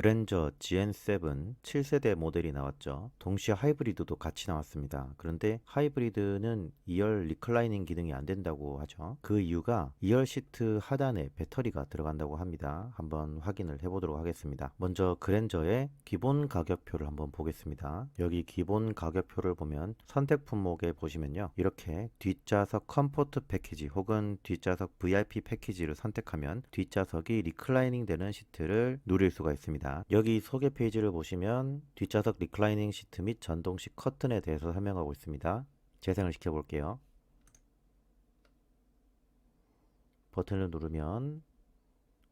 그랜저 GN7 7세대 모델이 나왔죠. 동시에 하이브리드도 같이 나왔습니다. 그런데 하이브리드는 2열 리클라이닝 기능이 안 된다고 하죠. 그 이유가 2열 시트 하단에 배터리가 들어간다고 합니다. 한번 확인을 해보도록 하겠습니다. 먼저 그랜저의 기본 가격표를 한번 보겠습니다. 여기 기본 가격표를 보면 선택 품목에 보시면요. 이렇게 뒷좌석 컴포트 패키지 혹은 뒷좌석 VIP 패키지를 선택하면 뒷좌석이 리클라이닝 되는 시트를 누릴 수가 있습니다. 여기 소개 페이지를 보시면 뒷좌석 리클라이닝 시트 및 전동식 커튼에 대해서 설명하고 있습니다. 재생을 시켜 볼게요. 버튼을 누르면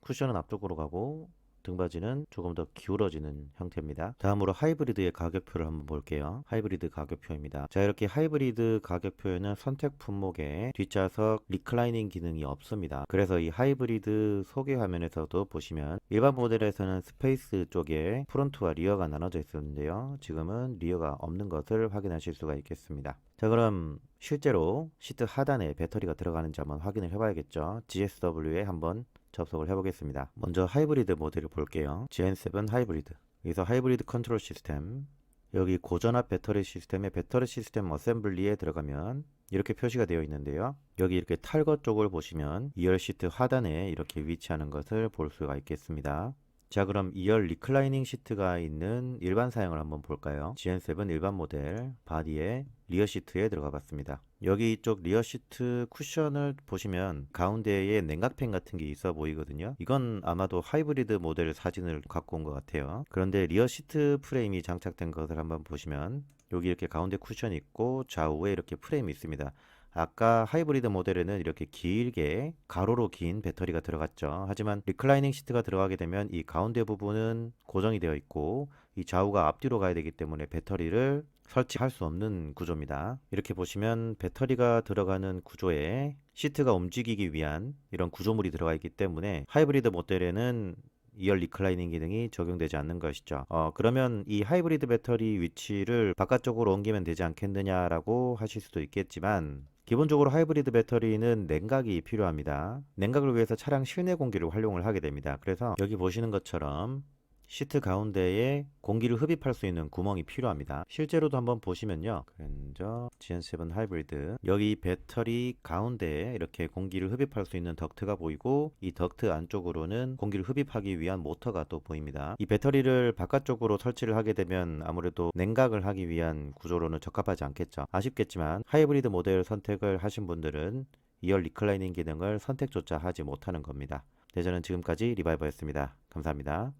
쿠션은 앞쪽으로 가고 등받이는 조금 더 기울어지는 형태입니다. 다음으로 하이브리드의 가격표를 한번 볼게요. 하이브리드 가격표입니다. 자 이렇게 하이브리드 가격표에는 선택 품목에 뒷좌석 리클라이닝 기능이 없습니다. 그래서 이 하이브리드 소개 화면에서도 보시면 일반 모델에서는 스페이스 쪽에 프론트와 리어가 나눠져 있었는데요. 지금은 리어가 없는 것을 확인하실 수가 있겠습니다. 자 그럼 실제로 시트 하단에 배터리가 들어가는지 한번 확인을 해봐야겠죠. GSW에 한번 접속을 해보겠습니다. 먼저 하이브리드 모델을 볼게요. GN7 하이브리드. 여기서 하이브리드 컨트롤 시스템. 여기 고전압 배터리 시스템의 배터리 시스템 어셈블리에 들어가면 이렇게 표시가 되어 있는데요. 여기 이렇게 탈거 쪽을 보시면 2열 시트 하단에 이렇게 위치하는 것을 볼 수가 있겠습니다. 자 그럼 2열 리클라이닝 시트가 있는 일반 사양을 한번 볼까요? GN7 일반 모델 바디에 리어 시트에 들어가 봤습니다. 여기 이쪽 리어 시트 쿠션을 보시면 가운데에 냉각팬 같은 게 있어 보이거든요. 이건 아마도 하이브리드 모델 사진을 갖고 온 것 같아요. 그런데 리어 시트 프레임이 장착된 것을 한번 보시면 여기 이렇게 가운데 쿠션이 있고 좌우에 이렇게 프레임이 있습니다. 아까 하이브리드 모델에는 이렇게 길게 가로로 긴 배터리가 들어갔죠. 하지만 리클라이닝 시트가 들어가게 되면 이 가운데 부분은 고정이 되어 있고 이 좌우가 앞뒤로 가야 되기 때문에 배터리를 설치할 수 없는 구조입니다. 이렇게 보시면 배터리가 들어가는 구조에 시트가 움직이기 위한 이런 구조물이 들어가 있기 때문에 하이브리드 모델에는 2열 리클라이닝 기능이 적용되지 않는 것이죠. 어, 그러면 이 하이브리드 배터리 위치를 바깥쪽으로 옮기면 되지 않겠느냐라고 하실 수도 있겠지만 기본적으로 하이브리드 배터리는 냉각이 필요합니다. 냉각을 위해서 차량 실내 공기를 활용을 하게 됩니다. 그래서 여기 보시는 것처럼 시트 가운데에 공기를 흡입할 수 있는 구멍이 필요합니다. 실제로도 한번 보시면요. 그랜저 GN7 하이브리드 여기 배터리 가운데에 이렇게 공기를 흡입할 수 있는 덕트가 보이고 이 덕트 안쪽으로는 공기를 흡입하기 위한 모터가 또 보입니다. 이 배터리를 바깥쪽으로 설치를 하게 되면 아무래도 냉각을 하기 위한 구조로는 적합하지 않겠죠. 아쉽겠지만 하이브리드 모델 선택을 하신 분들은 2열 리클라이닝 기능을 선택조차 하지 못하는 겁니다. 네, 저는 지금까지 리바이버였습니다. 감사합니다.